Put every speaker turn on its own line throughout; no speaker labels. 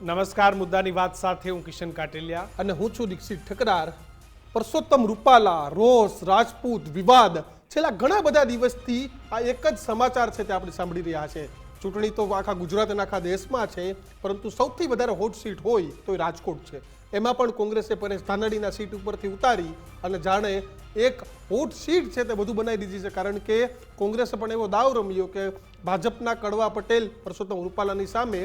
નમસ્કાર, મુદ્દાની વાત સાથે હું કિશન કાટેલિયા.
અને હું છું દીક્ષિત ઠકરાર. પરસોત્તમ રૂપાલા રોષ રાજપૂત, વિવાદ, છેલ્લા ઘણા બધા દિવસથી આ એક જ સમાચાર છે તે આપણે સાંભળી રહ્યા છે. ચૂંટણી તો આખા ગુજરાત અને આખા દેશમાં છે, પરંતુ સૌથી વધારે હોટ સીટ હોય તો એ રાજકોટ છે. એમાં પણ કોંગ્રેસે પરેશ ધાનાડીના સીટ ઉપરથી ઉતારી અને જાણે એક હોટ સીટ છે તે બધું બનાવી દીધી છે. કારણ કે કોંગ્રેસે પણ એવો દાવ રમ્યો કે ભાજપના કડવા પટેલ, પરસોત્તમ રૂપાલાની સામે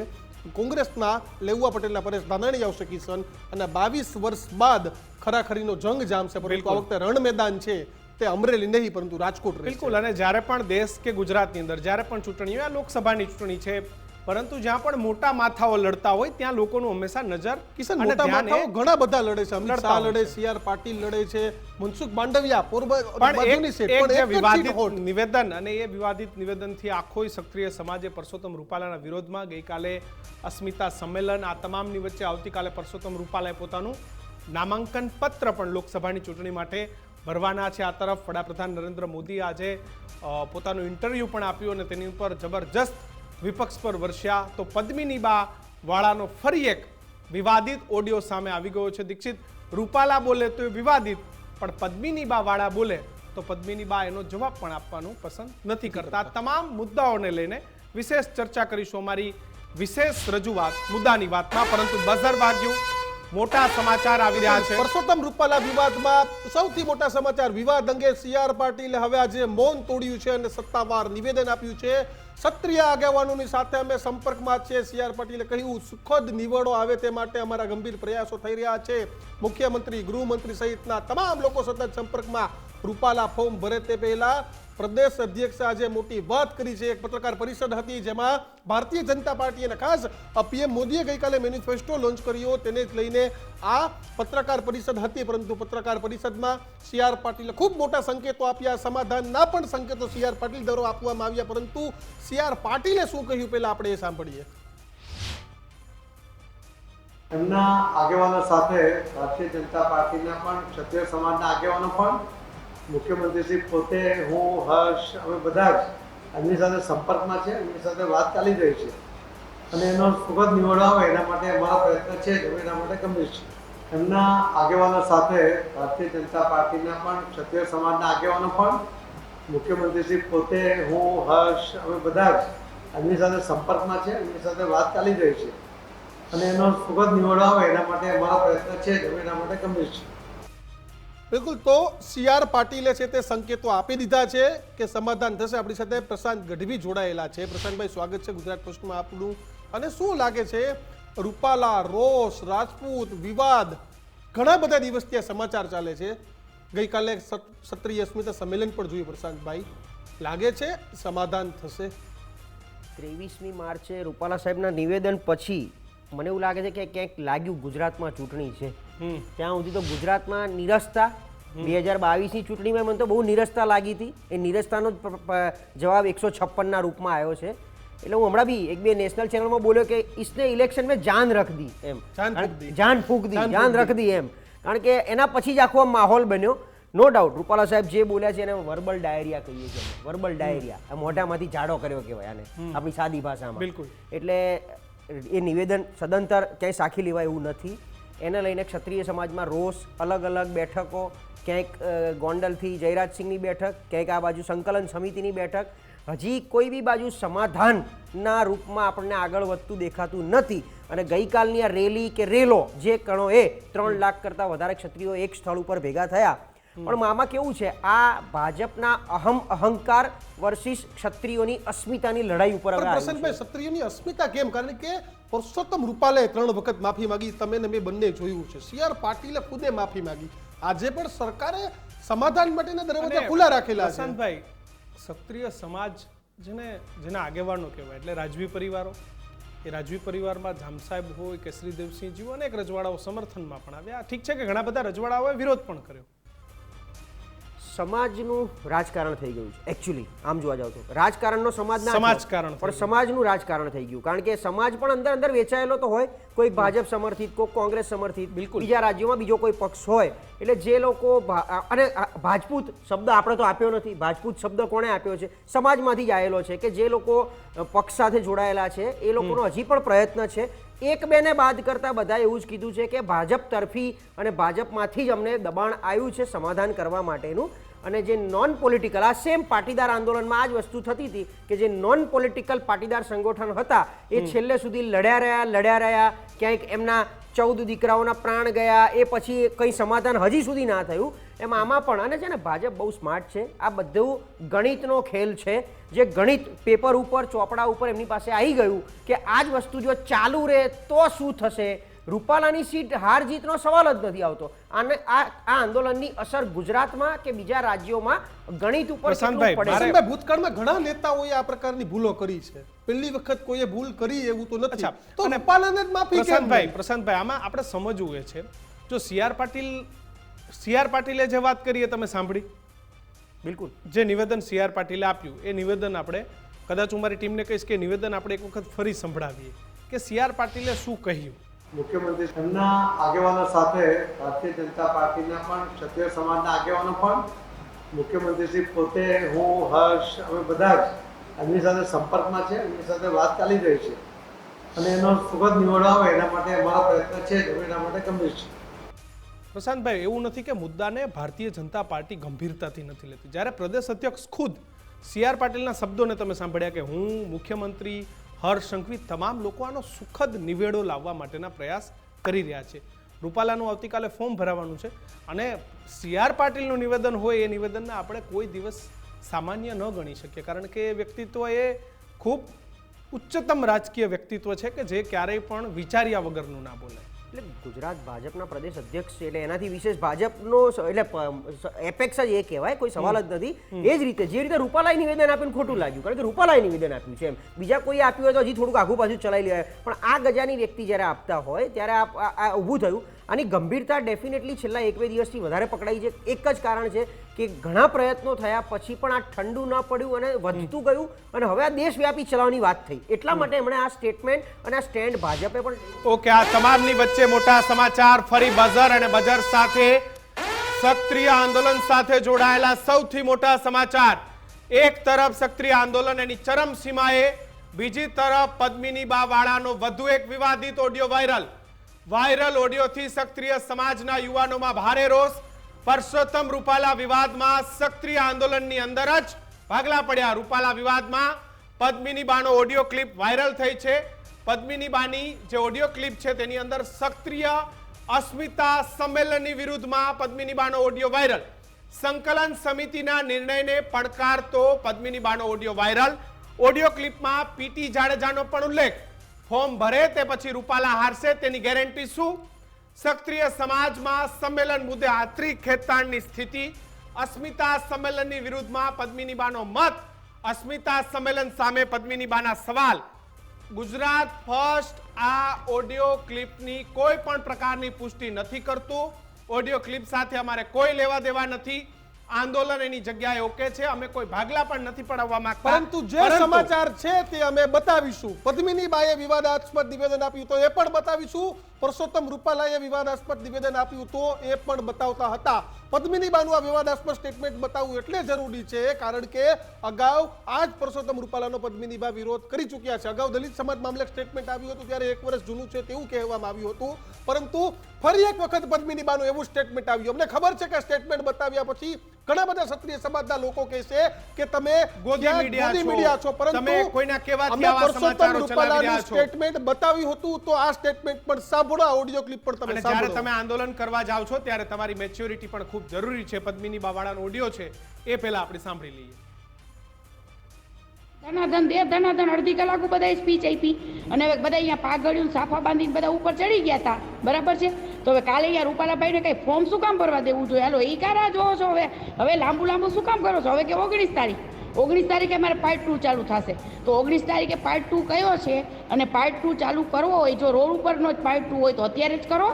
કોંગ્રેસના લેઉવા પટેલના પરેશ ધાનાણી આવશે કિશન અને બાવીસ વર્ષ બાદ ખરાખરીનો જંગ જામશે પરંતુ આ વખતે રણ મેદાન છે તે અમરેલી નહીં પરંતુ રાજકોટ
બિલકુલ અને જ્યારે પણ દેશ કે ગુજરાતની અંદર જ્યારે પણ ચૂંટણી હોય આ લોકસભાની ચૂંટણી છે પરંતુ જ્યાં પણ મોટા માથાઓ લડતા હોય ત્યાં લોકોનું હંમેશા નજર
કિશન મોટા માથાઓ ઘણા બધા લડે છે. અમિત શાહ લડે
છે.
સી આર પાટીલ લડે છે મનસુખ માંડવિયા પોરબંદર
વિવાદિત નિવેદન અને એ વિવાદિત નિવેદનથી આખો સક્રિય સમાજે પરસોત્તમ રૂપાલાના વિરોધમાં ગઈકાલે અસ્મિતા સંમેલન આ તમામની વચ્ચે આવતીકાલે પરસોત્તમ રૂપાલાએ પોતાનું નામાંકન પત્ર પણ લોકસભાની ચૂંટણી માટે ભરવાના છે. આ તરફ વડાપ્રધાન નરેન્દ્ર મોદી આજે પોતાનું ઇન્ટરવ્યૂ પણ આપ્યું અને તેની ઉપર જબરજસ્ત વિપક્ષ પર વર્ષ્યા તો પદ્મિની બા વાળાનો ફરી એક વિવાદિત ઓડિયો સામે આવી ગયો છે. દીક્ષિત રૂપાલા બોલે તો એ વિવાદિત પણ પદ્મિની બા વાળા બોલે તો પદ્મિની બા એનો જવાબ પણ આપવાનું પસંદ નથી કરતા. તમામ મુદ્દાઓને લઈને વિશેષ ચર્ચા કરીશું અમારી વિશેષ રજૂઆત મુદ્દાની વાતમાં. પરંતુ બઝર વાગ્યું. મોટા સમાચાર આવી રહ્યા છે.
પરસોત્તમ રૂપાલા વિવાદમાં સૌથી મોટા સમાચાર. વિવાદ અંગે સીઆર પાટીલે હવે આજે મૌન તોડ્યું છે અને સત્તાવાર નિવેદન આપ્યું છે. ક્ષત્રિય આગેવાનોની સાથે અમે સંપર્કમાં છે સીઆર પાટીલે કહ્યું, સુખદ નિવડો આવે તે માટે અમારા ગંભીર પ્રયાસો થઈ રહ્યા છે. મુખ્યમંત્રી, ગૃહમંત્રી સહિતના તમામ લોકો સતત સંપર્કમાં રૂપાલા ફોર્મ ભરે તે પહેલા પ્રદેશ અધ્યક્ષે આજે મોટી વાત કરી છે. એક પત્રકાર પરિષદ હતી જેમાં ભારતીય જનતા પાર્ટી અને ખાસ પીએમ મોદીએ ગઈકાલે મેનિફેસ્ટો લોન્ચ કર્યો. તેને જ લઈને આ પત્રકાર પરિષદ હતી, પરંતુ પત્રકાર પરિષદમાં સી આર પાટીલે ખૂબ મોટા સંકેતો આપ્યા. સમાધાનના પણ સંકેતો સી આર પાટીલ દ્વારા આપવામાં આવ્યા, પરંતુ સી આર પાટીલે શું કહ્યું પહેલા આપણે એ સાંભળીએ.
એમના આગેવાનો સાથે ભારતીય જનતા પાર્ટીના પણ ક્ષત્રિય સમાજના આગેવાનો પણ મુખ્યમંત્રીશ્રી પોતે, હું, હર્ષ, અમે બધા જ એમની સાથે સંપર્કમાં છે, એમની સાથે વાત ચાલી રહી છે. અને એનો સુખદ નિવડો આવે એના માટે અમારા પ્રયત્ન છે અમે એના માટે ગંભીર છે. એમના આગેવાનો સાથે ભારતીય જનતા પાર્ટીના પણ, ક્ષત્રિય સમાજના આગેવાનો પણ મુખ્યમંત્રીશ્રી પોતે, હું, હર્ષ, અમે બધા જ એમની સાથે સંપર્કમાં છે, એમની સાથે વાત ચાલી રહી છે. અને એનો સુખદ નિવડો આવે એના માટે અમારા પ્રયત્ન છે અમે એના માટે ગંભીર છે.
બિલકુલ, તો સી આર પાટીલે છે તે સંકેતો આપી દીધા છે કે સમાધાન થશે. આપણી સાથે પ્રશાંત ગઢવી જોડાયેલા છે. પ્રશાંતભાઈ, સ્વાગત છે ગુજરાત પોસ્ટમાં આપનું. અને શું લાગે છે? રૂપાલા, રોષ, રાજપૂત, વિવાદ, ઘણા બધા દિવસથી આ સમાચાર ચાલે છે. ગઈકાલે ક્ષત્રિય અસ્મિતા સંમેલન પણ જોયું પ્રશાંતભાઈ. લાગે છે સમાધાન થશે?
ત્રેવીસમી માર્ચે રૂપાલા સાહેબના નિવેદન પછી મને એવું લાગે છે કે ક્યાંક લાગ્યું ગુજરાતમાં ચૂંટણી છે. ત્યાં સુધી તો ગુજરાતમાં નિરસતા. બે હજાર બાવીસની ચૂંટણીમાં મને તો બહુ નિરસતા લાગી હતી. એ નિરસતાનો જવાબ એકસો છપ્પનના રૂપમાં આવ્યો છે. એટલે હું હમણાં બી એક બે નેશનલ ચેનલમાં બોલ્યો કે ઇસને ઇલેક્શન મેં જાન રખ દી એમ.
જાન ફૂંક દી
જાન રખ દી એમ. કારણ કે એના પછી જ આખો માહોલ બન્યો. નો ડાઉટ રૂપાલા સાહેબ જે બોલ્યા છે એને વર્બલ ડાયરિયા કહીએ છીએ. વર્બલ ડાયરિયા મોઢામાંથી જાડો કર્યો કહેવાય આને. આપણી સાદી ભાષામાં.
બિલકુલ.
એટલે એ નિવેદન સદંતર ક્યાંય સાખી લેવાય એવું નથી. એને લઈને ક્ષત્રિય સમાજમાં રોષ અલગ અલગ બેઠકો, ક્યાંક ગોંડલથી જયરાજસિંહની બેઠક, ક્યાંક આ બાજુ સંકલન સમિતિની બેઠક. હજી કોઈ બી બાજુ સમાધાનના રૂપમાં આપણને આગળ વધતું દેખાતું નથી. અને ગઈકાલની આ રેલી કે રેલો જે કણો એ ત્રણ લાખ કરતાં વધારે ક્ષત્રિયો એક સ્થળ ઉપર ભેગા થયા પણ મામા કેવું છે? આ ભાજપના અહમ અહંકાર વર્સિસ ક્ષત્રિયોની અસ્મિતાની લડાઈ ઉપર
પ્રશાંતભાઈ ક્ષત્રિયની અસ્મિતા કેમ? કારણ કે પુરુષોત્તમ રૂપાલે ત્રણ વખત માફી માંગી. તમે ને મેં બંને જોયું છે. સી આર પાટીલે ખુદે માફી માંગી. આજે પણ સરકારે સમાધાન માટેના દરવાજા ખુલ્લા રાખેલા છે.
પ્રશાંતભાઈ ક્ષત્રિય સમાજ જેને જેના આગેવાનો કહેવાય એટલે રાજવી પરિવારો. એ રાજવી પરિવારમાં જામ સાહેબ હોય કેસરી દેવસિંહજી હોય અનેક રજવાડાઓ સમર્થનમાં પણ આવ્યા. ઠીક છે કે ઘણા બધા રજવાડાઓએ વિરોધ પણ કર્યો.
સમાજનું રાજકારણ થઈ ગયું છે. એકચ્યુઅલી આમ જોવા જાવ તો. રાજકારણનો સમાજ
સમાજકારણ
પણ સમાજનું રાજકારણ થઈ ગયું. કારણ કે સમાજ પણ અંદર અંદર વેચાયેલો તો હોય. કોઈ ભાજપ સમર્થિત કોઈ કોંગ્રેસ સમર્થિત
બિલકુલ.
બીજા રાજ્યોમાં બીજો કોઈ પક્ષ હોય. એટલે જે લોકો અને ભાજપૂત શબ્દ આપણે તો આપ્યો નથી. ભાજપૂત શબ્દ કોણે આપ્યો છે? સમાજમાંથી જ આવેલો છે કે જે લોકો પક્ષ સાથે જોડાયેલા છે. એ લોકોનો હજી પણ પ્રયત્ન છે. એક બેને બાદ કરતાં બધા એવું જ કીધું છે કે ભાજપ તરફી અને ભાજપમાંથી જ અમને દબાણ આવ્યું છે સમાધાન કરવા માટેનું. અને જે નોન પોલિટિકલ આ સેમ પાટીદાર આંદોલનમાં આ જ વસ્તુ થતી હતી કે જે નોન પોલિટિકલ પાટીદાર સંગઠન હતા એ છેલ્લે સુધી લડ્યા રહ્યા લડ્યા રહ્યા ક્યાંક એમના ચૌદ દીકરાઓના પ્રાણ ગયા એ પછી કંઈ સમાધાન હજી સુધી ના થયું. એમ આમાં પણ અને છે ને ભાજપ બહુ સ્માર્ટ છે. આ બધું ગણિતનો ખેલ છે. જે ગણિત પેપર ઉપર ચોપડા ઉપર એમની પાસે આવી ગયું કે આ જ વસ્તુ જો ચાલુ રહે તો શું થશે? રૂપાલાની સીટ હાર જીતનો સવાલ જ નથી આવતો. અને આ આ આંદોલનની અસર ગુજરાતમાં કે બીજા રાજ્યોમાં ગણિત ઉપર પડે
ભૂતકાળમાં ઘણા નેતાઓએ આ પ્રકારની ભૂલો કરી છે. પહેલી વખત કોઈએ ભૂલ કરી એવું તો નથી. તો
અને
રૂપાલાને જ માફી
પ્રશાંતભાઈ પ્રશાંતભાઈ આમાં આપણે સમજવું એ છે. જો સીઆર પાટીલ સીઆર પાટીલે જે વાત કરીએ તમે સાંભળી?
બિલકુલ.
જે નિવેદન સીઆર પાટીલે આપ્યું એ નિવેદન આપણે કદાચ હું મારી ટીમને કહીશ કે નિવેદન આપણે એક વખત ફરી સંભળાવીએ. કે સીઆર પાટીલે શું કહ્યું?
મુખ્યમંત્રી એમના આગેવાનો સાથે ભારતીય જનતા પાર્ટીના પણ ક્ષત્રિય સમાજના આગેવાનો પણ. મુખ્યમંત્રીશ્રી પોતે, હું, હર્ષ, અમે બધા જ એમની સાથે સંપર્કમાં છે, એમની સાથે વાત ચાલી રહી છે. અને એનો સુગત નિવડ એના માટે અમારો પ્રયત્ન છે અમે એના માટે ગંભીર છે.
પ્રશાંતભાઈ, એવું નથી કે મુદ્દાને ભારતીય જનતા પાર્ટી ગંભીરતાથી નથી લેતી. જ્યારે પ્રદેશ અધ્યક્ષ ખુદ સી આર પાટીલના શબ્દોને તમે સાંભળ્યા કે હું મુખ્યમંત્રી હર્ષ તમામ લોકો આનો સુખદ નિવેડો લાવવા માટેના પ્રયાસ કરી રહ્યા છે. રૂપાલાનું આવતીકાલે ફોર્મ ભરાવાનું છે અને સી આર પાટીલનું નિવેદન હોય એ નિવેદનને આપણે કોઈ દિવસ સામાન્ય ન ગણી શકીએ. કારણ કે એ વ્યક્તિત્વ એ ખૂબ ઉચ્ચતમ રાજકીય વ્યક્તિત્વ છે કે જે ક્યારેય પણ વિચાર્યા વગરનું ના બોલે
એટલે ગુજરાત ભાજપના પ્રદેશ અધ્યક્ષ છે એટલે એનાથી વિશેષ ભાજપનો એટલે એપેક્સ જ એ કહેવાય કોઈ સવાલ જ નથી. એ જ રીતે જે રીતે રૂપાલાએ નિવેદન આપ્યું ખોટું લાગ્યું કારણ કે રૂપાલાએ નિવેદન આપ્યું છે એમ. બીજા કોઈ આપ્યું હોય તો હજી થોડુંક આઘું પાછું ચલાવી લેવાય. પણ આ ગજાની વ્યક્તિ જ્યારે આપતા હોય ત્યારે આ ઊભું થયું. આની ગંભીરતા ડેફિનેટલી છેલ્લા એક બે દિવસથી વધારે પકડાઈ છે. એક જ કારણ છે કે ઘણા પ્રયત્નો થયા પછી પણ આ ઠંડુ ન પડ્યું અને વધતું ગયું અને હવે આ દેશવ્યાપી ચલાવવાની વાત થઈ. એટલા માટે એમણે આ સ્ટેટમેન્ટ અને આ સ્ટેન્ડ ભાજપે પણ
ઓકે આ તમામની વચ્ચે મોટા સમાચાર ફરી બઝર અને બઝર સાથે સક્રિય આંદોલન સાથે જોડાયેલા સૌથી મોટા સમાચાર. એક તરફ સક્રિય આંદોલન એની ચરમ સીમાએ બીજી તરફ પદ્મિની બા વાળાનો વધુ એક વિવાદિત ઓડિયો વાયરલ. વાયરલ ઓડિયોથી સક્રિય સમાજના યુવાનોમાં ભારે રોષ. પરસોત્તમ રૂપાલા વિવાદમાં સક્રિય આંદોલનની અંદર જ ભાગલા પડ્યા. રૂપાલા વિવાદમાં પદ્મિની બાનો ઓડિયો ક્લિપ વાયરલ થઈ છે. પદ્મિની બાની જે ઓડિયો ક્લિપ છે તેની અંદર સક્રિય અસ્મિતા સંમેલનની વિરુદ્ધમાં પદ્મિની બાનો ઓડિયો વાયરલ. સંકલન સમિતિના નિર્ણયને પડકારતો પદ્મિની બાનો ઓડિયો વાયરલ. ઓડિયો ક્લિપમાં પીટી જાડેજાનો પણ ઉલ્લેખ. ફોર્મ ભરે તે પછી રૂપાલા હારશે, તેની ગેરંટી શું? સક્રિય સમાજમાં સંમેલન મુદ્દે આત્રી ખેતાણની સ્થિતિ, અસ્મિતા સંમેલનની વિરુદ્ધમાં પદ્મિનીબાનો મત, અસ્મિતા સંમેલન સામે પદ્મિનીબાના સવાલ. ગુજરાત ફર્સ્ટ આ ઓડિયો ક્લિપની કોઈ પણ પ્રકારની પુષ્ટિ નથી કરતું. ઓડિયો ક્લિપ સાથે અમારે કોઈ લેવા દેવા નથી. આંદોલન એની જગ્યાએ ઓકે છે. અમે કોઈ ભાગલા પણ નથી પડાવવા માંગતા.
પરંતુ જે સમાચાર છે તે અમે બતાવીશું. પદ્મિની બાએ વિવાદાસ્પદ નિવેદન આપ્યું તો એ પણ બતાવીશું. પરસોત્તમ રૂપાલાએ વિવાદાસ્પદ નિવેદન આપ્યું તો એ પણ બતાવતા હતા. પદ્મિની બાનું આ વિવાદાસ્પદ સ્ટેટમેન્ટ બતાવવું એટલે જરૂરી છે, કારણ કે અગાઉ આ જ પરસોત્તમ રૂપાલાનો પદ્મિની બા વિરોધ કરી ચૂક્યા છે. અગાઉ દલિત સમાજ મામલે સ્ટેટમેન્ટ આવ્યું હતું, ત્યારે એક વર્ષ જૂનું છે તેવું કહેવામાં આવ્યું હતું. પરંતુ ફરી એક વખત પદ્મિની બાનું એવું સ્ટેટમેન્ટ આવ્યું. અમને ખબર છે કે સ્ટેટમેન્ટ બતાવ્યા પછી ઘણા બધા ક્ષત્રિય સમાજના લોકો કહેશે કે તમે
ગોદી મીડિયા છો.
પરંતુ
તમે કોઈના કહેવાથી આવા સમાચારો ચલાવી રહ્યા છો.
સ્ટેટમેન્ટ બતાવ્યું હતું તો આ સ્ટેટમેન્ટ પણ સાંભળો ઓડિયો ક્લિપ પણ
તમે
તમે
જ્યારે તમે આંદોલન કરવા જાવ છો ત્યારે તમારી મેચ્યોરિટી પણ ખૂબ જરૂરી છે પદ્મિની બાવાળાનો ઓડિયો છે એ પહેલા આપણે સાંભળી લઈએ
ધનાધન દે ધનાધન, અડધી કલાક બધાએ સ્પીચ આપી. અને હવે બધા અહીંયા પાઘડિયું સાફા બાંધીને બધા ઉપર ચડી ગયા હતા બરાબર છે? તો હવે કાલે અહીંયા રૂપાલાભાઈને કઈ ફોર્મ શું કામ ભરવા દેવું જોઈએ? હાલો એ કારા જોવો છો હવે? હવે લાંબુ લાંબુ શું કામ કરો છો? હવે કે ઓગણીસ તારીખ? ઓગણીસ તારીખે મારે પાર્ટ ટુ ચાલુ થશે. તો ઓગણીસ તારીખે પાર્ટ ટુ કયો છે? અને પાર્ટ ટુ ચાલુ કરવો હોય, જો રોડ ઉપરનો જ પાર્ટ ટુ હોય, તો અત્યારે જ કરો?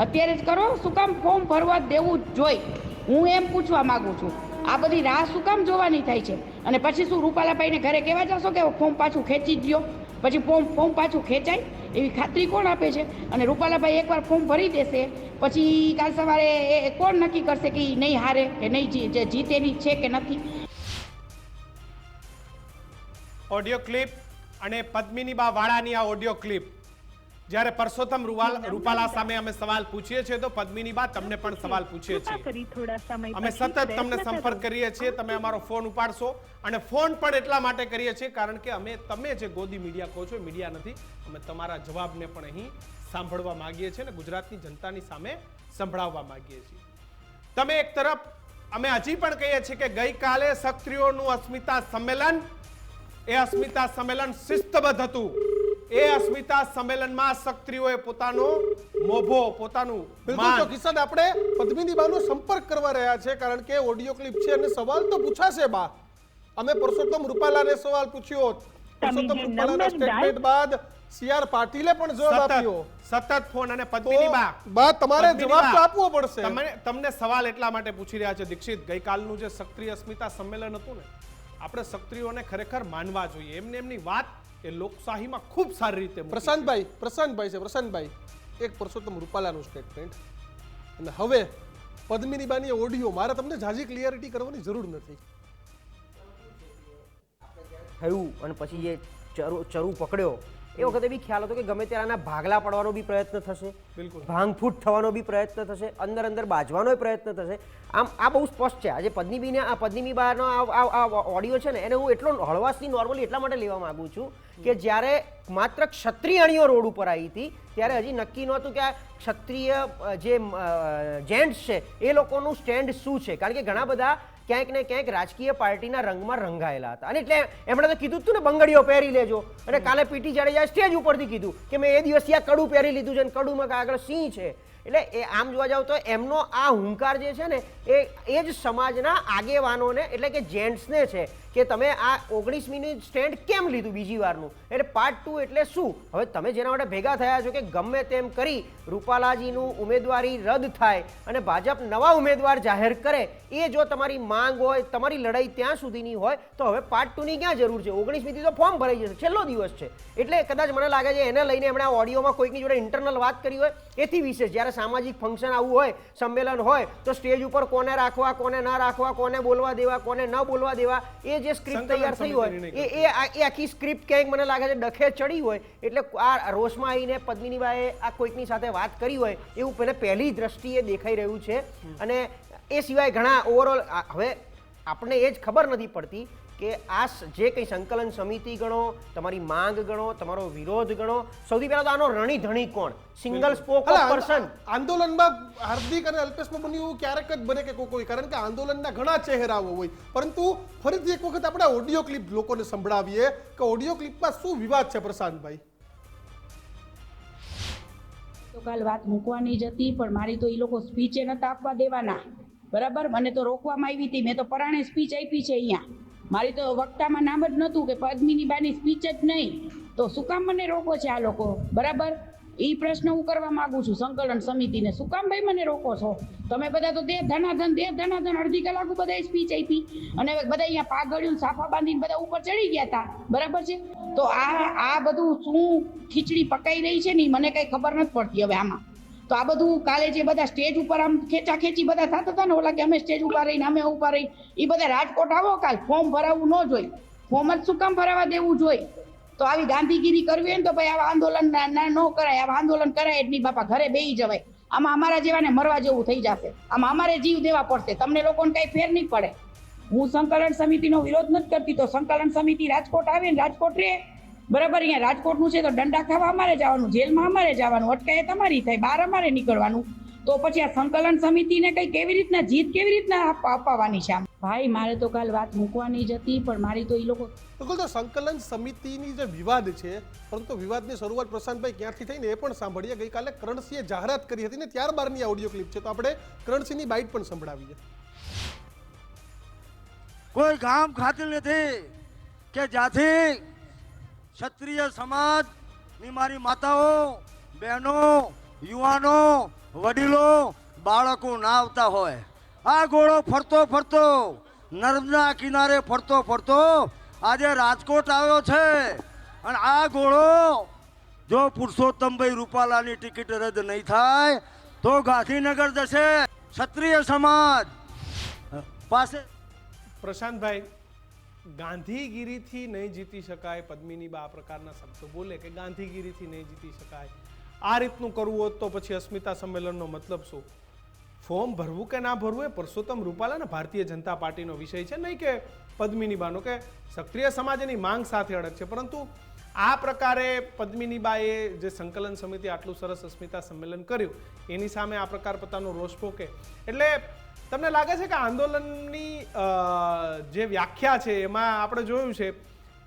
અત્યારે જ કરો? શું કામ ફોર્મ ભરવા દેવું જ જોઈ હું એમ પૂછવા માગું છું. આ બધી રાહ શું કામ જોવાની થાય છે? અને પછી શું રૂપાલાભાઈને ઘરે કહેવા જશો કે ફોર્મ પાછું ખેંચી જ દ્યો પછી ફોર્મ ફોર્મ પાછું ખેંચાય? એવી ખાતરી કોણ આપે છે? અને રૂપાલાભાઈ એકવાર ફોર્મ ભરી દેશે, પછી કાલ સવારે એ- કોણ નક્કી કરશે કે નહીં હારે, કે નહીં જીતેની છે કે નથી?
ઓડિયો ક્લિપ અને પદ્મિની બા વાળાની આ ઓડિયો ક્લિપ. જ્યારે પરસોત્તમ રૂવાલ રૂપાલા સામે અમે સવાલ પૂછીએ છીએ તો પદ્મિની બા તમને પણ સવાલ પૂછીએ છીએ. અમે સતત તમને સંપર્ક કરીએ છીએ તમે અમારો ફોન ઉપાડશો અને ફોન પણ એટલા માટે કરીએ છીએ કારણ કે અમે તમે જે ગોદી મીડિયા કહો છો મીડિયા નથી અમે તમારા જવાબને પણ અહીં સાંભળવા માંગીએ છીએ અને ગુજરાતની જનતાની સામે સંભળાવવા માંગીએ છીએ. તમે એક તરફ અમે હજી પણ કહીએ છીએ કે ગઈકાલે ક્ષત્રિયોનું અસ્મિતા સંમેલન એ અસ્મિતા સંમેલન શિસ્તબદ્ધ હતું. એ અસ્મિતા સંમેલનમાં ક્ષત્રિયોએ પોતાનો મોભો પોતાનું
બિલકુલ તો કિશન આપણે પદ્મિની બાનો સંપર્ક કરવા રહ્યા છે કારણ કે ઓડિયો ક્લિપ છે અને સવાલ તો પૂછાશે બા અમે પરસોત્તમ રૂપાલાને સવાલ પૂછ્યો પરસોત્તમ રૂપાલાના સ્ટેટમેન્ટ બાદ સીઆર પાટીલે પણ જવાબ
સતત
આપ્યો.
સતત ફોન અને પદ્મિની બા.
બા તમારે જવાબ તો આપવો પડશે.
તમને તમને સવાલ એટલા માટે પૂછી રહ્યા છે દીક્ષિત. ગઈકાલનું જે સક્રિય અસ્મિતા સંમેલન હતું ને આપણે સક્રિયોને ખરેખર માનવા જોઈએ. એમને એમની વાત એ લોકશાહીમાં ખૂબ સારી રીતે
પ્રશાંતભાઈ પ્રશાંતભાઈ છે પ્રશાંતભાઈ. એક પુરુષોત્તમ રૂપાલાનું સ્ટેટમેન્ટ અને હવે પદ્મિની બાની ઓડિયો મારે તમને ઝાઝી ક્લિયરિટી કરવાની જરૂર નથી.
થયું અને પછી જે ચરુ ચરુ પકડ્યો. એ વખતે બી ખ્યાલ હતો કે ગમે ત્યારે આના ભાગલા પડવાનો બી પ્રયત્ન થશે.
બિલકુલ.
ભાંગફૂટ થવાનો બી પ્રયત્ન થશે. અંદર અંદર બાજવાનો પ્રયત્ન થશે. આમ આ બહુ સ્પષ્ટ છે. આજે પદ્મિનીને આ પદ્મિની બાનો આ આ ઓડિયો છે ને એને હું એટલો હળવાશથી નોર્મલી એટલા માટે લેવા માંગુ છું કે જ્યારે માત્ર ક્ષત્રિયણીઓ રોડ ઉપર આવી હતી ત્યારે હજી નક્કી નહોતું કે આ ક્ષત્રિય જે જેન્ટ્સ છે એ લોકોનું સ્ટેન્ડ શું છે? કારણ કે ઘણા બધા ક્યાંક ને ક્યાંક રાજકીય પાર્ટીના રંગમાં રંગાયેલા હતા. અને એટલે એમણે તો કીધું હતું ને, બંગડીઓ પહેરી લેજો. અને કાલે પીટી જાડેજા સ્ટેજ ઉપરથી કીધું કે મેં એ દિવસ આ કડું પહેરી લીધું છે અને કડુમાં આગળ સિંહ છે. એટલે એ આમ જોવા જાવ તો એમનો આ હુંકાર જે છે ને, એ એ જ સમાજના આગેવાનોને, એટલે કે જેન્ટ્સને છે કે તમે આ ઓગણીસમીની સ્ટેન્ડ કેમ લીધું બીજી વારનું? એટલે પાર્ટ ટુ એટલે શું? હવે તમે જેના માટે ભેગા થયા છો કે ગમે તેમ કરી રૂપાલાજીનું ઉમેદવારી રદ થાય અને ભાજપ નવા ઉમેદવાર જાહેર કરે, એ જો તમારી માંગ હોય, તમારી લડાઈ ત્યાં સુધીની હોય, તો હવે પાર્ટ ટુની ક્યાં જરૂર છે? ઓગણીસમીથી તો ફોર્મ ભરાઈ જશે. છેલ્લો દિવસ છે. એટલે કદાચ મને લાગે છે એને લઈને એમણે આ ઓડિયોમાં કોઈકની જોડે ઇન્ટરનલ વાત કરી હોય, એથી વિશેષ. જ્યારે સામાજિક ફંક્શન આવું હોય, સંમેલન હોય, તો સ્ટેજ ઉપર કોને રાખવા, કોને ના રાખવા, કોને બોલવા દેવા, કોને ન બોલવા દેવા, એ જે સ્ક્રિપ્ટ તૈયાર થઈ હોય એ એ એ આખી સ્ક્રિપ્ટ ક્યાંક મને લાગે છે ડખે ચડી હોય એટલે આ રોષમાં આવીને પદ્મિનીબાએ આ કોઈકની સાથે વાત કરી હોય એવું મને પહેલી દ્રષ્ટિએ દેખાઈ રહ્યું છે. અને એ સિવાય ઘણા ઓવરઓલ હવે આપણને એ જ ખબર નથી પડતી કે આ જે કંઈ સંકલન સમિતિ ગણો તમારી માંગ ગણો તમારો વિરોધ ગણો સૌથી પહેલા તો આનો રણી ધણી કોણ સિંગલ સ્પોક પર્સન
આંદોલનમાં હાર્દિક અને અલ્પેશ બાબુની એવું ક્યારેક જ બને કે કોઈ કોઈ. કારણ કે આંદોલનના ઘણા ચહેરાઓ હોય. પરંતુ ફરીથી એક વખત આપણે ઓડિયો ક્લિપ લોકોને સંભળાવીએ કે ઓડિયો ક્લિપમાં શું વિવાદ છે પ્રશાંતભાઈ?
તો કાલ વાત મૂકવાની જ હતી પણ મારી તો એ લોકો સ્પીચે નતા આપવા દેવાના. બરાબર? મને તો રોકવામાં આવી હતી. મેં તો પરાણે સ્પીચ આપી છે અહીંયા. મારી તો વક્તામાં નામ જ નહોતું કે પદ્મિની બાની સ્પીચ જ નહીં. તો શું કામ મને રોકો છે આ લોકો? બરાબર? એ પ્રશ્ન હું કરવા માંગુ છું સંકલન સમિતિને. શું કામ ભાઈ મને રોકો છો? તમે બધા તો દેહ, ધનાધન દેહ, ધનાધન, અડધી કલાક બધા સ્પીચ આપી. અને બધા અહીંયા પાગળ્યું સાફા બાંધીને બધા ઉપર ચડી ગયા હતા બરાબર છે? તો આ આ બધું શું ખીચડી પકાઈ રહી છે ને મને કઈ ખબર નથી પડતી હવે આમાં. તો આ બધું કાલે જે બધા સ્ટેજ ઉપર આમ ખેંચા ખેંચી બધા થતા હતા ને, ઓલા કે અમે સ્ટેજ ઉપર રહીને, અમે ઉપર રહી એ બધા રાજકોટ આવો કાલ ફોર્મ ભરાવવું ન જોઈ. ફોર્મ જ શું કામ ભરાવા દેવું જોઈ? તો આવી ગાંધીગીરી કરવી હોય ને તો ભાઈ આવા આંદોલન ના કરાય. આવા આંદોલન કરાય નહીં બાપા ઘરે બેહી જવાય. આમાં અમારા જેવાને મરવા જેવું થઈ જશે. આમાં અમારે જીવ દેવા પડશે. તમને લોકોને કઈ ફેર નહીં પડે. હું સંકલન સમિતિનો વિરોધ નથી કરતી. તો સંકલન સમિતિ રાજકોટ આવે ને, રાજકોટ રે બરાબર અહીંયા રાજકોટનું છે તો દંડા ખાવા અમારે જવાનું જેલમાં અમારે જવાનું અટકાયત તમારી થાય બહાર અમારે નીકળવાનું. તો પછી આ સંકલન સમિતિને કઈ કેવી રીતના જીત કેવી રીતના અપાવવાની છે આમ? ભાઈ મારે તો કાલ વાત મૂકવાની જ હતી પણ મારી તો એ લોકો
બિલકુલ તો સંકલન સમિતિની જે વિવાદ છે પરંતુ વિવાદની શરૂઆત પ્રશાંતભાઈ ક્યાંથી થઈને એ પણ સાંભળીએ. ગઈકાલે કરણસિંહે જાહેરાત કરી હતી ને ત્યારબાદની ઓડિયો ક્લિપ છે તો આપણે કરણસિંહની બાઇટ પણ સંભળાવીએ.
કોઈ ગામ ખાતું નથી કે જ્યાંથી ક્ષત્રિય સમાજની મારી માતાઓ, બહેનો, યુવાનો, વડીલો, બાળકો ના આવતા હોય. આ ઘોડો ફરતો ફરતો, નર્મદા કિનારે ફરતો ફરતો આજે રાજકોટ આવ્યો છે. અને આ ઘોડો જો પુરુષોત્તમભાઈ રૂપાલાની ટિકિટ રદ નહીં થાય, તો ગાંધીનગર જશે. ક્ષત્રિય સમાજ પાસે
પ્રશાંતભાઈ ગાંધીગીરીથી નહીં જીતી શકાય પદ્મિની બા આ પ્રકારના શબ્દો બોલે કે ગાંધીગીરીથી નહીં જીતી શકાય. આ રીતનું કરવું હોત તો પછી અસ્મિતા સંમેલનનો મતલબ શું? ફોર્મ ભરવું કે ના ભરવું એ પરસોત્તમ રૂપાલા અને ભારતીય જનતા પાર્ટીનો વિષય છે, નહીં કે પદ્મિનીબાનો, કે સક્રિય સમાજ એની માંગ સાથે અડગ છે. પરંતુ આ પ્રકારે પદ્મિનીબાએ જે સંકલન સમિતિ આટલું સરસ અસ્મિતા સંમેલન કર્યું, એની સામે આ પ્રકાર પોતાનો રોષ પોકે એટલે તમને લાગે છે કે આંદોલનની જે વ્યાખ્યા છે, એમાં આપણે જોયું છે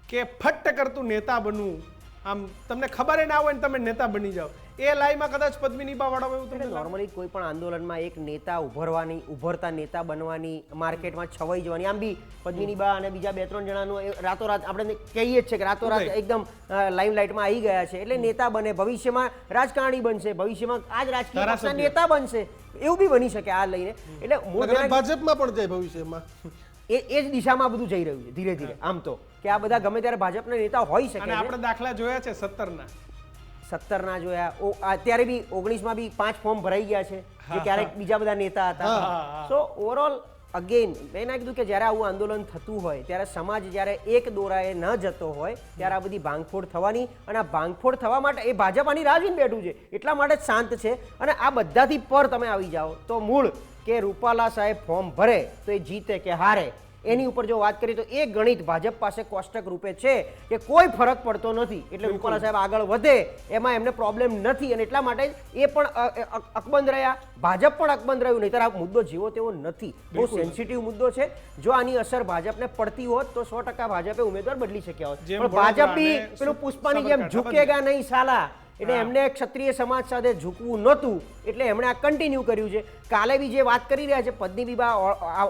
કે ફટ્ટ કરતું નેતા બનવું, આમ તમને ખબર ના હોય ને તમે નેતા બની જાઓ. એ લાઈમાં કદાચ પદ્મિનીબા વાળા એવું તમને
નોર્મલી કોઈ પણ આંદોલનમાં એક નેતા ઉભરવાની ઉભરતા નેતા બનવાની માર્કેટમાં છવાઈ જવાની. આમ બી પદ્મિની બા અને બીજા બે ત્રણ જણાનું રાતોરાત આપણે કહીએ જ છે કે રાતોરાત. એકદમ લાઇમલાઇટમાં આવી ગયા છે. એટલે નેતા બને ભવિષ્યમાં રાજકારણી બનશે ભવિષ્યમાં આ જ રાજકીય પક્ષના નેતા બનશે. એવું બી બની શકે આ લઈને. એટલે મૂળ
ભાજપમાં પણ જાય ભવિષ્યમાં.
એ એ જ દિશામાં બધું જઈ રહ્યું છે ધીરે ધીરે. આમ તો. કે આ બધા ગમે ત્યારે ભાજપના નેતા હોઈ શકે
આપણે દાખલા જોયા છે સત્તરના.
સત્તરના જોયા. ઓ અત્યારે બી ઓગણીસમાં બી પાંચ ફોર્મ ભરાઈ ગયા છે જે ક્યારેક બીજા બધા નેતા હતા. સો ઓવરઓલ અગેન મેં ના કીધું કે જ્યારે આવું આંદોલન થતું હોય ત્યારે સમાજ જ્યારે એક દોરાએ ન જતો હોય ત્યારે આ બધી ભાંગફોડ થવાની અને આ ભાંગફોડ થવા માટે એ ભાજપ આની રાહ જોઈને બેઠું છે. એટલા માટે જ શાંત છે. અને આ બધાથી પર તમે આવી જાઓ તો મૂળ કે રૂપાલા સાહેબ ફોર્મ ભરે તો એ જીતે કે હારે. એની ઉપર જો વાત કરીએ તો એ ગણિત ભાજપ પાસે કોષ્ટક રૂપે છે કે કોઈ ફરક પડતો નથી. એટલે રૂપાલા સાહેબ આગળ વધે એમાં એમને પ્રોબ્લેમ નથી અને એટલા માટે એ પણ અકબંધ રહ્યા. ભાજપ પણ અકબંધ રહ્યું નહીતર આ મુદ્દો જેવો તેવો નથી. બહુ સેન્સિટિવ મુદ્દો છે. જો આની અસર ભાજપને પડતી હોત તો સો ટકા ભાજપે ઉમેદવાર બદલી શક્યા હોત. પણ ભાજપ બી પેલું પુષ્પાની જેમ ઝૂકેગા નહીં સાલા. એટલે એમને ક્ષત્રિય સમાજ સાથે ઝૂકવું નહોતું એટલે એમણે આ કન્ટિન્યુ કર્યું છે કાલે બી જે વાત કરી રહ્યા છે પદ્મી બીબા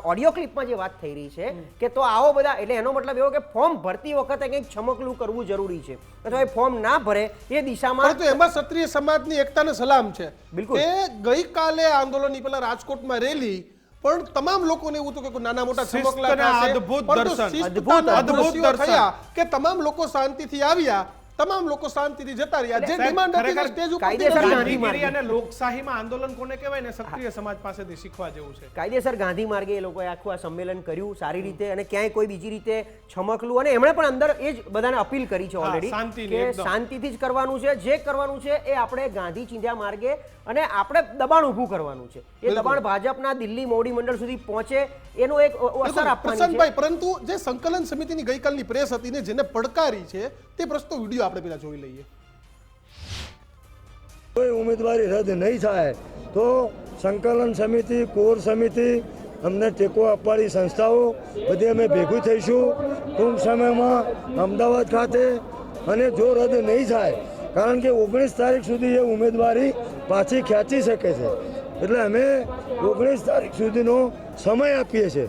ઓડિયો ક્લિપમાં જે વાત થઈ રહી છે કે તો આવો બધા એટલે એનો મતલબ એવો કે ફોર્મ ભરતી વખતે કંઈક છમકલું કરવું જરૂરી છે અથવા એ ફોર્મ ના ભરે એ દિશામાં
પરંતુ એમાં ક્ષત્રિય સમાજની એકતાને સલામ છે
બિલકુલ.
કે ગઈકાલે આંદોલનની પેલા રાજકોટમાં રેલી પણ તમામ લોકોને એવું હતું કે નાના મોટા ચમકલા
અદ્ભુત દર્શન. અદ્ભુત
અદ્ભુત
દર્શન.
કે તમામ લોકો શાંતિથી આવ્યા તમામ લોકો શાંતિથી જતા રહ્યા. જે ડિમાન્ડ હતી
તે
સ્ટેજ ઉપર
કાયદેસર ગાંધી
ગાંધીગીરી અને લોકશાહીમાં આંદોલન કોને કહેવાય ને? સક્રિય સમાજ પાસેથી શીખવા જેવું છે.
કાયદેસર ગાંધી માર્ગે એ લોકોએ આખું આ સંમેલન કર્યું સારી રીતે અને ક્યાંય કોઈ બીજી રીતે છમકલું. અને એમણે પણ અંદર એ જ બધાને અપીલ કરી છે ઓલરેડી કે શાંતિથી જ કરવાનું છે. જે કરવાનું છે એ આપણે ગાંધી ચિંધ્યા માર્ગે અને આપણે દબાણ ઊભું કરવાનું છે. એ દબાણ ભાજપના દિલ્હી મોવડી મંડળ સુધી પહોંચે એનો એક અસર આપવાની છે.
પરંતુ જે સંકલન સમિતિની ગઈકાલની પ્રેસ હતી ને જેને પડકારી છે તે પ્રશ્નો વીડિયો આપણે પેલા જોઈ લઈએ.
કોઈ ઉમેદવારી રદ નહીં થાય, તો સંકલન સમિતિ, કોર સમિતિ અમને ટેકો આપવાની સંસ્થાઓ બધી અમે ભેગું થઈશું. ટૂંક સમયમાં અમદાવાદ ખાતે અને જો રદ નહીં થાય, કારણ કે ઓગણીસ તારીખ સુધી એ ઉમેદવારી પાછી ખેંચી શકે છે. એટલે અમે ઓગણીસ તારીખ સુધીનો સમય આપીએ છીએ.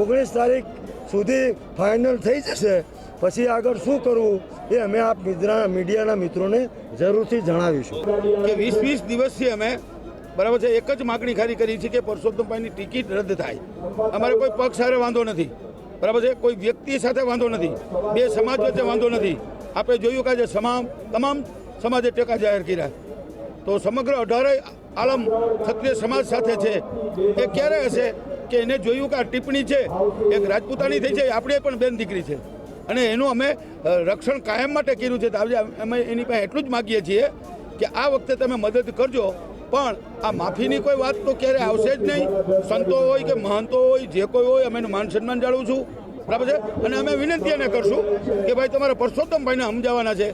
ઓગણીસ તારીખ સુધી ફાઇનલ થઈ જશે. પછી આગળ શું કરવું એ અમે આપ મીડિયાના મિત્રોને જરૂરથી જણાવીશું.
કે વીસ વીસ દિવસથી અમે, બરાબર છે, એક જ માગણી ખાલી કરી છે કે પરસોત્તમભાઈની ટિકિટ રદ થાય. અમારે કોઈ પક્ષ સાથે વાંધો નથી. બરાબર છે, કોઈ વ્યક્તિ સાથે વાંધો નથી. બે સમાજ વચ્ચે વાંધો નથી. આપણે જોયું કે આજે સમામ, તમામ સમાજે ટેકા જાહેર કર્યા. તો સમગ્ર અઢારે આલમ ક્ષત્રિય સમાજ સાથે છે. એ ક્યારે હશે? કે એને જોયું કે આ ટિપ્પણી છે, એક રાજપૂતાની થઈ છે આપણે પણ બેન દીકરી છે. અને એનું અમે રક્ષણ કાયમ માટે કર્યું છે. આજે અમે એની પાસે એટલું જ માગીએ છીએ કે આ વખતે તમે મદદ કરજો, પણ આ માફીની કોઈ વાત તો ક્યારે આવશે જ નહીં. સંતો હોય કે મહંતો હોય, જે કોઈ હોય, અમે એનું માન સન્માન જાળવું છું. બરાબર છે? અને અમે વિનંતી એને કરશું કે ભાઈ તમારે પરસોત્તમભાઈને સમજાવવાના છે.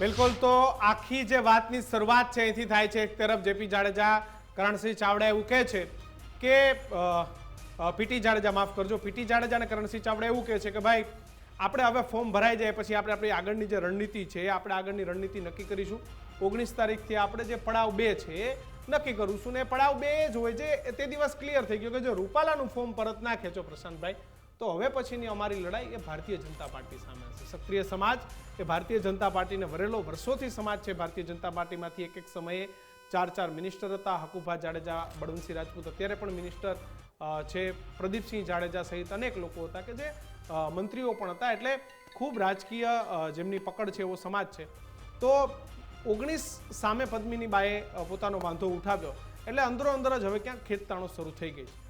બિલકુલ તો આખી જે વાતની શરૂઆત છે અહીંથી થાય છે. એક તરફ જેપી જાડેજા, કરણસિંહ ચાવડા એવું કહે છે કે પીટી જાડેજા, માફ કરજો પીટી જાડેજા અને કરણસિંહ ચાવડા એવું કહે છે કે ભાઈ આપણે હવે ફોર્મ ભરાઈ જાય પછી આપણે આપણી આગળની જે રણનીતિ છે આપણે આગળની રણનીતિ નક્કી કરીશું. ઓગણીસ તારીખથી આપણે જે પડાવ બે છે નક્કી કરીશું ને પડાવ બે જ હોય છે તે દિવસ ક્લિયર થઈ ગયો કે જો રૂપાલાનું ફોર્મ પરત ના ખેંચો પ્રશાંતભાઈ, તો હવે પછીની અમારી લડાઈ એ ભારતીય જનતા પાર્ટી સામે હશે સક્રિય સમાજ એ ભારતીય જનતા પાર્ટીને વરેલો વર્ષોથી સમાજ છે, ભારતીય જનતા પાર્ટીમાંથી એક એક સમયે ચાર ચાર મિનિસ્ટર હતા. હકુભા જાડેજા, બળવંતસિંહ રાજપૂત, અત્યારે પણ મિનિસ્ટર છે. પ્રદીપસિંહ જાડેજા સહિત અનેક લોકો હતા કે જે મંત્રીઓ પણ હતા એટલે ખૂબ રાજકીય જેમની પકડ છે એવો સમાજ છે. તો ઓગણીસ સામે પદ્મિની બાએ પોતાનો વાંધો ઉઠાવ્યો. એટલે અંદરો અંદર જ હવે ક્યાંક ખેતતાણો શરૂ થઈ ગઈ છે.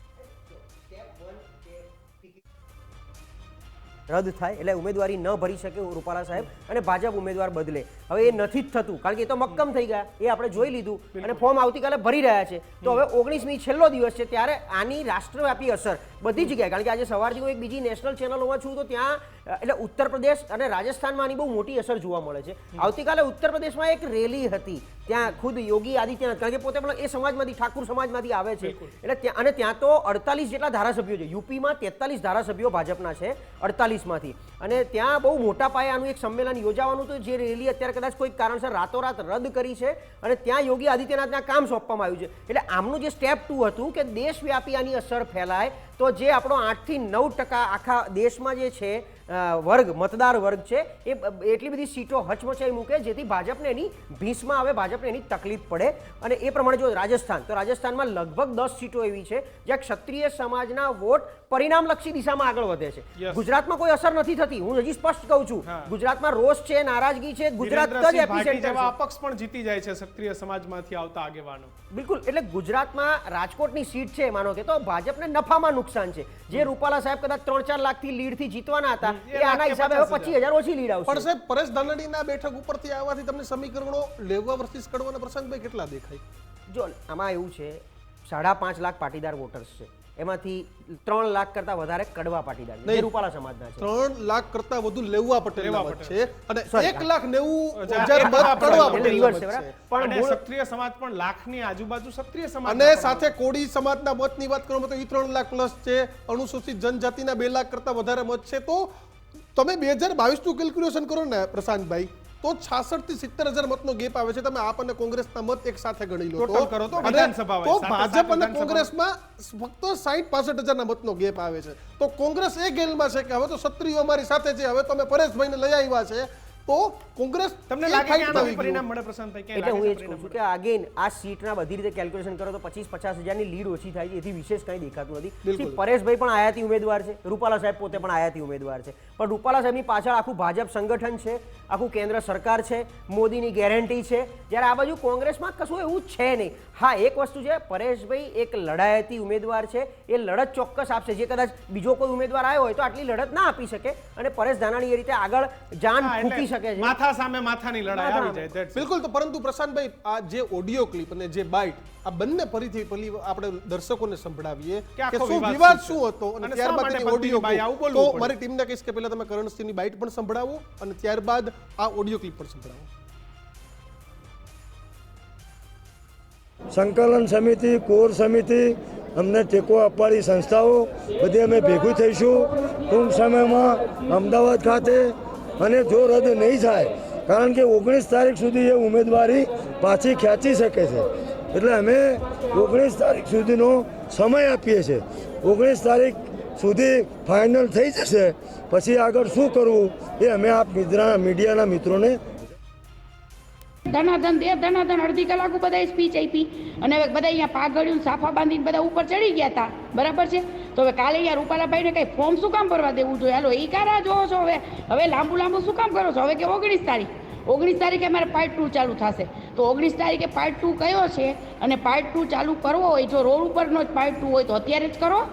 રદ થાય એટલે ઉમેદવારી ન ભરી શકે રૂપાલા સાહેબ અને ભાજપ ઉમેદવાર બદલે. હવે એ નથી જ થતું કારણ કે એ તો મક્કમ થઈ ગયા. એ આપણે જોઈ લીધું અને ફોર્મ આવતીકાલે ભરી રહ્યા છે. તો હવે ઓગણીસમી છેલ્લો દિવસ છે ત્યારે આની રાષ્ટ્રવ્યાપી અસર બધી જગ્યાએ કારણ કે આજે સવારથી હું એક બીજી નેશનલ ચેનલોમાં છું તો ત્યાં એટલે ઉત્તર પ્રદેશ અને રાજસ્થાનમાં આની બહુ મોટી અસર જોવા મળે છે. આવતીકાલે ઉત્તર પ્રદેશમાં એક રેલી હતી. ત્યાં ખુદ યોગી આદિત્યનાથ કારણ કે પોતે પણ એ સમાજમાંથી ઠાકુર સમાજમાંથી આવે છે. એટલે ત્યાં અને ત્યાં તો અડતાલીસ જેટલા ધારાસભ્યો છે. યુપીમાં તેતાલીસ ધારાસભ્યો ભાજપના છે અડતાલીસમાંથી. અને ત્યાં બહુ મોટા પાયે આનું એક સંમેલન યોજાવાનું હતું. જે રેલી અત્યારે કદાચ કોઈક કારણસર રાતોરાત રદ કરી છે. અને ત્યાં યોગી આદિત્યનાથના કામ સોંપવામાં આવ્યું છે. એટલે આમનું જે સ્ટેપ ટુ હતું કે દેશવ્યાપી આની અસર ફેલાય તો જે આપણો આઠથી નવ ટકા આખા દેશમાં જે છે વર્ગ મતદાર વર્ગ છે. એ એટલી બધી સીટો હચમચાઈ મૂકે જેથી ભાજપને એની ભીંસમાં આવે ભાજપને એની તકલીફ પડે. અને એ પ્રમાણે જો રાજસ્થાન તો રાજસ્થાનમાં લગભગ દસ સીટો એવી છે જ્યાં ક્ષત્રિય સમાજના વોટ પરિણામલક્ષી દિશામાં આગળ વધે છે. ગુજરાતમાં કોઈ અસર નથી થતી. હું હજી સ્પષ્ટ કહું છું. ગુજરાતમાં રોષ છે નારાજગી છે ગુજરાત જ એપિસેન્ટર
અપક્ષ પણ જીતી જાય છે ક્ષત્રિય સમાજમાંથી આવતા આગેવાનો.
બિલકુલ. એટલે ગુજરાતમાં રાજકોટની સીટ છે માનો કે તો ભાજપને નફામાં નુકસાન છે. જે રૂપાલા સાહેબ કદાચ ત્રણ ચાર લાખથી લીડથી જીતવાના હતા
એ
આના હિસાબે હવે પચીસ હજાર ઓછી લીડ
પણ સાહેબ પરેશ ધાનાણીના બેઠક ઉપરથી આવવાથી તમને સમીકરણો લેવા વર્સિસ કડવાના પ્રશાંતભાઈ કેટલા દેખાય?
જો આમાં એવું છે સાડા પાંચ લાખ પાટીદાર વોટર્સ છે. એમાંથી ત્રણ લાખ કરતા વધારે કડવા પાટીદાર છે, જે રૂપાલા સમાજના છે.
ત્રણ લાખ કરતા વધુ લેવા પટેલ. છે અને એક લાખ નેવું
હજાર
બાદ
કડવા પટેલ.
છે. પણ
ક્ષત્રિય સમાજ પણ લાખની આજુબાજુ ક્ષત્રિય સમાજ
અને સાથે કોળી સમાજના મતની વાત કરવામાં તો એ ત્રણ લાખ પ્લસ છે. અનુસૂચિત જનજાતિના બે લાખ કરતા વધારે મત છે. તો તમે બે હજાર બાવીસનું કેલ્ક્યુલેશન કરો ને પ્રશાંતભાઈ. તો છાસઠથી સિત્તેર હજાર મતનો ગેપ આવે છે. તમે આપ અને કોંગ્રેસના મત એક સાથે ગણી લો
તો. કરો તો
તો ભાજપ અને કોંગ્રેસમાં ફક્ત સાહીઠ પાસઠ હજારના મતનો ગેપ આવે છે. તો કોંગ્રેસ એ ગેલમાં છે કે હવે તો ક્ષત્રિયો અમારી સાથે છે હવે તમે પરેશભાઈને લઈ આવ્યા છે. તો કોંગ્રેસ
તમને લાગે કે
ગયું.
પરિણામ મળે પ્રશાંતભાઈ
એટલે હું એ જ કહું છું કે અગેન આ સીટના બધી રીતે કેલ્ક્યુલેશન કરો તો પચીસ પચાસ હજારની લીડ ઓછી થાય છે. એથી વિશેષ કંઈ દેખાતું નથી.
બિલકુલ.
પરેશભાઈ પણ આયાતી ઉમેદવાર છે. રૂપાલા સાહેબ પોતે પણ આયાતી ઉમેદવાર છે. પણ રૂપાલા સાહેબની પાછળ આખું ભાજપ સંગઠન છે આખું કેન્દ્ર સરકાર છે મોદીની ગેરંટી છે. જ્યારે આ બાજુ કોંગ્રેસમાં કશું એવું છે નહીં. હા એક વસ્તુ છે પરેશભાઈ એક લડાયતી ઉમેદવાર છે. એ લડત ચોક્કસ આપશે. જે કદાચ બીજો કોઈ ઉમેદવાર આવ્યો હોય તો આટલી લડત ના આપી શકે. અને પરેશ ધાનાણી એ રીતે આગળ જાન ફૂંકી શકે. છે.
માથા સામે માથાની લડાઈ આવી જાય
બિલકુલ તો પરંતુ પ્રશાંતભાઈ આ જે ઓડિયો ક્લિપ અને જે બાઇટ આ બંને ફરીથી પેલી આપણે દર્શકોને સંભળાવીએ
કે
શું
વિવાદ શું
હતો અને ત્યારબાદ ઓડિયો તો મારી ટીમને કહીશ કે પહેલા તમે કરણસિંહની બાઇટ પણ સંભળાવો અને ત્યારબાદ આ ઓડિયો ક્લિપ પણ સંભળાવો.
સંકલન સમિતિ કોર સમિતિ અમને ટેકો આપવાળી સંસ્થાઓ બધી અમે ભેગું થઈશું. ટૂંક સમયમાં અમદાવાદ ખાતે અને જો રદ નહીં થાય, કારણ કે ઓગણીસ તારીખ સુધી એ ઉમેદવારી પાછી ખેંચી શકે છે. એટલે અમે ઓગણીસ તારીખ સુધીનો સમય આપીએ છીએ. ઓગણીસ તારીખ સુધી ફાઇનલ થઈ જશે. પછી આગળ શું કરવું એ અમે આપ મીડિયાના મિત્રોને
ધનાધન દે ધનાધન, અડધી કલાક બધા સ્પીચ આપી. અને હવે બધા અહીંયા પાઘડિયું, સાફા બાંધીને બધા ઉપર ચડી ગયા હતા. બરાબર છે? તો હવે કાલે અહીંયા રૂપાલાભાઈને કંઈ ફોર્મ શું કામ ભરવા દેવું જોઈએ? હાલો એ કારા જોવો છો હવે? હવે લાંબુ લાંબુ શું કામ કરો છો? હવે કે ઓગણીસ તારીખ? ઓગણીસ તારીખે અમારે પાર્ટ ટુ ચાલુ થશે. તો ઓગણીસ તારીખે પાર્ટ ટુ કયો છે? અને પાર્ટ ટુ ચાલુ કરવો હોય, જો રોડ ઉપરનો જ પાર્ટ ટુ હોય, તો અત્યારે જ કરો?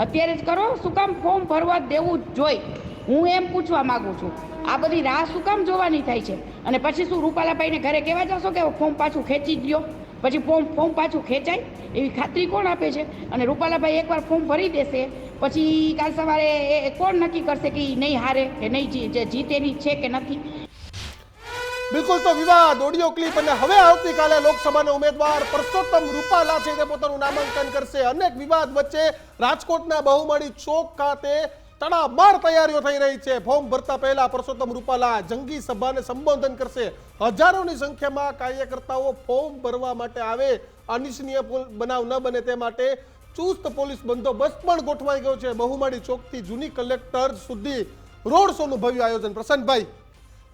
અત્યારે જ કરો? શું કામ ફોર્મ ભરવા દેવું જ જોઈએ? હું એમ પૂછવા માગું છું. આ બધી રાહ શું કામ જોવાની થાય છે? અને પછી શું રૂપાલાભાઈને ઘરે કહેવા જશો કે ફોર્મ પાછું ખેંચી જ લ્યો? પછી ફોર્મ ફોર્મ પાછું ખેંચાય? એવી ખાતરી કોણ આપે છે? અને રૂપાલાભાઈ એકવાર ફોર્મ ભરી દેશે, પછી કાલ સવારે એ- કોણ નક્કી કરશે કે નહીં હારે કે નહીં જીતેની છે કે નથી?
બિલકુલ તો વિવાદ, ઓડિયો ક્લિપ અને હવે આવતીકાલે લોકસભાના ઉમેદવાર પરસોત્તમ રૂપાલા છે તે પોતાનું નામાંકન કરશે. અનેક વિવાદ વચ્ચે રાજકોટના બહુમળી ચોક ખાતે તડામાર તૈયારીઓ થઈ રહી છે. ફોર્મ ભરતા પહેલા પરસોત્તમ રૂપાલા જંગી સભાને સંબોધન કરશે. હજારોની સંખ્યામાં કાર્યકર્તાઓ ફોર્મ ભરવા માટે આવે. અનિચ્છનીય બનાવ ન બને તે માટે ચુસ્ત પોલીસ બંદોબસ્ત પણ ગોઠવાઈ ગયો છે. બહુમાળી ચોકથી જૂની કલેક્ટર સુધી રોડ શોનું ભવ્ય આયોજન. પ્રસન્નભાઈ,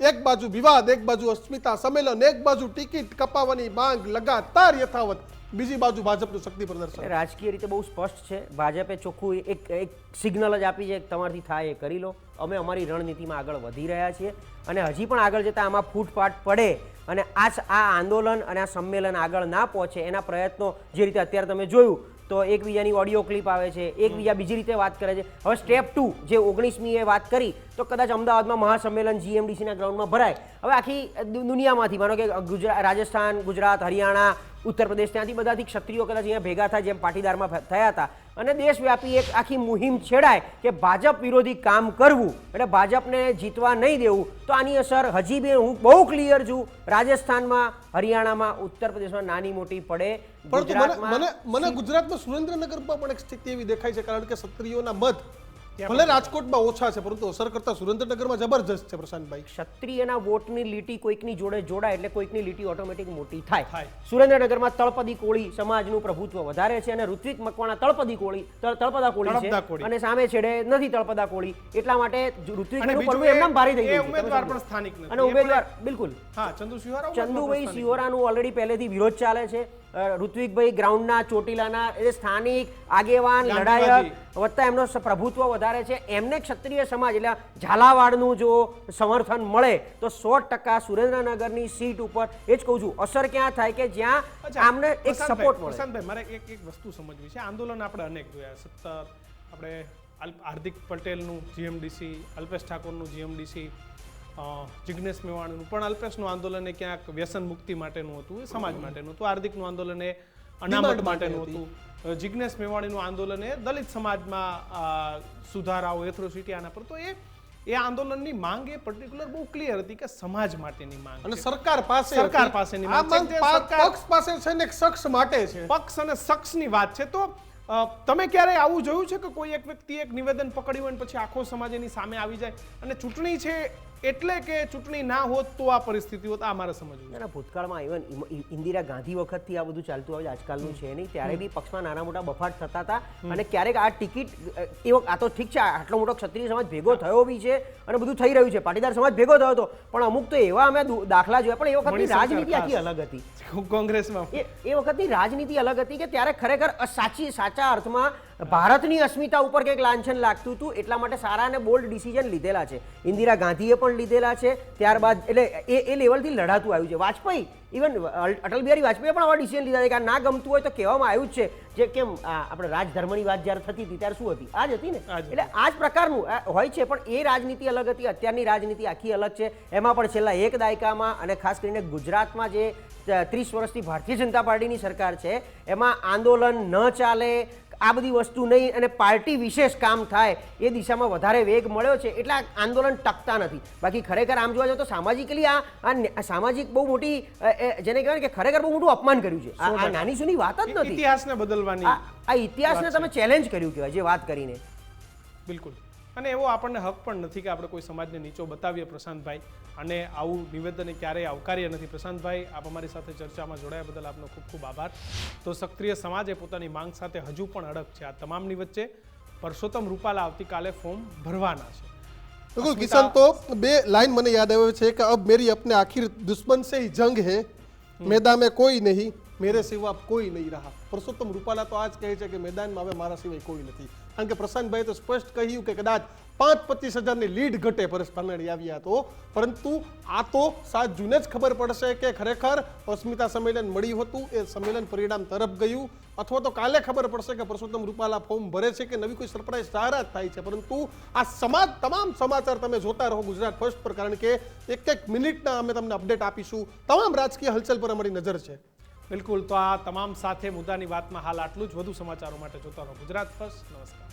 એક બાજુ વિવાદ, એક બાજુ અસ્મિતા સંમેલન, એક બાજુ ટિકિટ કપાવવાની માંગ લગાતાર યથાવત. બીજી બાજુ ભાજપનું શક્તિ પ્રદર્શન.
રાજકીય રીતે બહુ સ્પષ્ટ છે. ભાજપે ચોખ્ખું એક એક સિગ્નલ જ આપી છે તમારથી થાય એ કરી લો. અમે અમારી રણનીતિમાં આગળ વધી રહ્યા છીએ અને હજી પણ આગળ જતાં આમાં ફૂટપાટ પડે અને આ આ આંદોલન અને આ સંમેલન આગળ ના પહોંચે એના પ્રયત્નો જે રીતે અત્યારે તમે જોયું, તો એકબીજાની ઓડિયો ક્લિપ આવે છે, એકબીજા બીજી રીતે વાત કરે છે. હવે સ્ટેપ ટુ જે ઓગણીસમી એ વાત કરી, તો કદાચ અમદાવાદમાં મહાસંમેલન જીએમડીસીના ગ્રાઉન્ડમાં ભરાય. હવે આખી દુનિયામાંથી, માનો કે ગુજરાત રાજસ્થાન, ગુજરાત, હરિયાણા ઉત્તર પ્રદેશ ત્યાંથી બધાથી ક્ષત્રિયો કદાચ અહીંયા ભેગા થાય જેમ પાટીદારમાં થયા હતા. અને દેશવ્યાપી એક આખી મુહિમ છેડાય કે ભાજપ વિરોધી કામ કરવું એટલે ભાજપને જીતવા નહીં દેવું તો આની અસર હજી બી હું બહુ ક્લિયર છું. રાજસ્થાનમાં હરિયાણામાં ઉત્તર પ્રદેશમાં નાની મોટી પડે.
પરંતુ મને મને ગુજરાતમાં સુરેન્દ્રનગરમાં પણ એક સ્થિતિ એવી દેખાય છે કારણ કે ક્ષત્રિયોના મત ભલે રાજકોટમાં ઓછા છે પરંતુ અસર કરતા સુરેન્દ્રનગરમાં જબરજસ્ત છે પ્રશાંતભાઈ.
ક્ષત્રિયના વોટની લીટી કોઈકની જોડે જોડાય એટલે કોઈકની લીટી ઓટોમેટિક મોટી થાય. સુરેન્દ્રનગરમાં તળપદી કોળી સમાજનું પ્રભુત્વ વધારે છે અને ઋત્વિક મકવાણા તળપદી કોળી તળપદા કોળી છે. અને સામે છેડે નથી તળપદા કોળી. એટલા માટે
ઋત્વિકનું
પડવું એમનેમ ભારી થઈ ગયું
ઉમેદવાર પણ સ્થાનિક
અને ઉમેદવાર બિલકુલ.
હા ચંદુ શિવારા
ચંદુભાઈ સિયોરાનું ઓલરેડી પહેલેથી વિરોધ ચાલે છે. ઋત્વિકભાઈ ગ્રાઉન્ડના ચોટીલાના એ સ્થાનિક આગેવાન. લડાયક વત્તા એમનો પ્રભુત્વ વધારે છે. એમને ક્ષત્રિય સમાજ એટલે ઝાલાવાડનું જો સમર્થન મળે તો સો ટકા સુરેન્દ્રનગરની સીટ ઉપર એ જ કહું છું અસર ક્યાં થાય કે જ્યાં આમને એક સપોર્ટ મળે.
પ્રશાંતભાઈ મારે એક એક વસ્તુ સમજવી છે. આંદોલન આપણે અનેક જોયા. સત્તર આપણે હાર્દિક પટેલનું જીએમડીસી અલ્પેશ ઠાકોરનું જીએમડીસી જિગ્નેશ મેવાણીનું પણ અલ્પેશનું આંદોલન એ ક્યાંક વ્યસન મુક્તિ માટેનું હતું એ સમાજ માટેનું હતું હાર્દિકનું આંદોલન એ અનામત માટેનું
હતું.
જિગ્નેશ મેવાણીનું આંદોલન એ દલિત સમાજમાં સુધારાઓ એથ્રોસિટી આના પર તો એ એ આંદોલનની માંગ એ પર્ટિક્યુલર બહુ ક્લિયર હતી કે સમાજ માટેની માંગ
અને સરકાર પાસે
સરકાર પાસેની માંગ
પક્ષ પાસે છે ને શખ્સ માટે છે.
પક્ષ અને શખ્સની વાત છે. તો તમે ક્યારે આવું જોયું છે કે કોઈ એક વ્યક્તિ એક નિવેદન પકડ્યું હોય અને પછી આખો સમાજ એની સામે આવી જાય? અને ચૂંટણી છે એટલે કે ચૂંટણી ના હોત તો આ પરિસ્થિતિ હોત આ મારે સમજવું
ના, ભૂતકાળમાં ઇવન ઇન્દિરા ગાંધી વખતથી આ બધું ચાલતું આવે આજકાલનું છે નહીં. ત્યારે બી પક્ષમાં નાના મોટા બફાટ થતા હતા અને ક્યારેક આ ટિકિટ અ, એ વખત આ તો ઠીક છે આટલો મોટો ક્ષત્રિય સમાજ ભેગો થયો બી છે અને બધું થઈ રહ્યું છે. પાટીદાર સમાજ ભેગો થયો હતો પણ અમુક તો એવા અમે દાખલા જોયા પણ એ વખતની રાજનીતિ આખી અલગ હતી.
કોંગ્રેસમાં.
એ વખતની રાજનીતિ અલગ હતી કે ત્યારે ખરેખર સાચી સાચા અર્થમાં ભારતની અસ્મિતા ઉપર કંઈક લાંછન લાગતું હતું એટલા માટે સારા અને બોલ્ડ ડિસિઝન લીધેલા છે. ઇન્દિરા ગાંધીએ પણ લીધેલા છે ત્યારબાદ એટલે એ એ લેવલથી લડાતું આવ્યું છે. વાજપેયી ઇવન અટલ બિહારી વાજપેયીએ પણ આવા ડિસિઝન લીધા છે કે આ ના ગમતું હોય તો કહેવામાં આવ્યું જ છે. જે કેમ આપણે રાજધર્મની વાત જ્યારે થતી હતી ત્યારે શું હતી? આ જ હતી ને. એટલે આ જ પ્રકારનું હોય છે પણ એ રાજનીતિ અલગ હતી અત્યારની રાજનીતિ આખી અલગ છે. એમાં પણ છેલ્લા એક દાયકામાં અને ખાસ કરીને ગુજરાતમાં જે ત્રીસ વર્ષથી ભારતીય જનતા પાર્ટીની સરકાર છે એમાં આંદોલન ન ચાલે આ બધી વસ્તુ નહીં અને પાર્ટી વિશેષ કામ થાય એ દિશામાં વધારે વેગ મળ્યો છે એટલે આંદોલન ટકતા નથી. બાકી ખરેખર આમ જોવા જાવ તો સામાજિકલી આ સામાજિક બહુ મોટી જેને કહેવાય કે ખરેખર બહુ મોટું અપમાન કર્યું છે. આ નાની સુની વાત જ નથી.
ઇતિહાસને બદલવાની
આ આ ઇતિહાસને તમે ચેલેન્જ કર્યું કહેવાય જે વાત કરીને.
બિલકુલ. અને એવો આપણને હક પણ નથી કે આપણે કોઈ સમાજને નીચો બતાવીએ પ્રશાંતભાઈ. અને આવું નિવેદન ક્યારેય આવકાર્ય નથી. પ્રશાંતભાઈ આપ અમારી સાથે ચર્ચામાં જોડાયા બદલ આપનો ખૂબ ખૂબ આભાર. તો સક્રિય સમાજે પોતાની માંગ સાથે હજુ પણ અડગ છે. આ તમામની વચ્ચે પરસોત્તમ રૂપાલા આવતીકાલે ફોર્મ ભરવાના છે. બિલકુલ
કિસાન તો બે લાઈન મને યાદ આવ્યો છે કે અબ મેરી અપને આખી દુશ્મન સે જંગ હે. મેદાન મેં કોઈ નહીં. મેરે સિવા કોઈ નહીં રહા પુરુષોત્તમ રૂપાલા તો આજ કહે છે કે મેદાનમાં હવે મારા સિવાય કોઈ નથી કારણ કે પ્રશાંતભાઈએ તો સ્પષ્ટ કહ્યું કે કદાચ પાંચ પચીસ હજારની લીડ ઘટે પરેશ પાનાણી આવ્યા તો પરંતુ આ તો સાત જૂને જ ખબર પડશે કે ખરેખર અસ્મિતા સંમેલન મળ્યું હતું એ સંમેલન પરિણામ તરફ ગયું અથવા તો કાલે ખબર પડશે કે પુરુષોત્તમ રૂપાલા ફોર્મ ભરે છે કે નવી કોઈ સરપ્રાઇઝ જાહેરાત થાય છે પરંતુ આ સમાજ તમામ સમાચાર તમે જોતા રહો ગુજરાત ફર્સ્ટ પર કારણ કે એક એક મિનિટના અમે તમને અપડેટ આપીશું। તમામ રાજકીય હલચલ પર અમારી નજર છે।
બિલકુલ, તો આ તમામ સાથે મુદ્દાની વાતમાં હાલ આટલું જ. વધુ સમાચારો માટે જોતા રહો ગુજરાત ફર્સ્ટ. નમસ્કાર.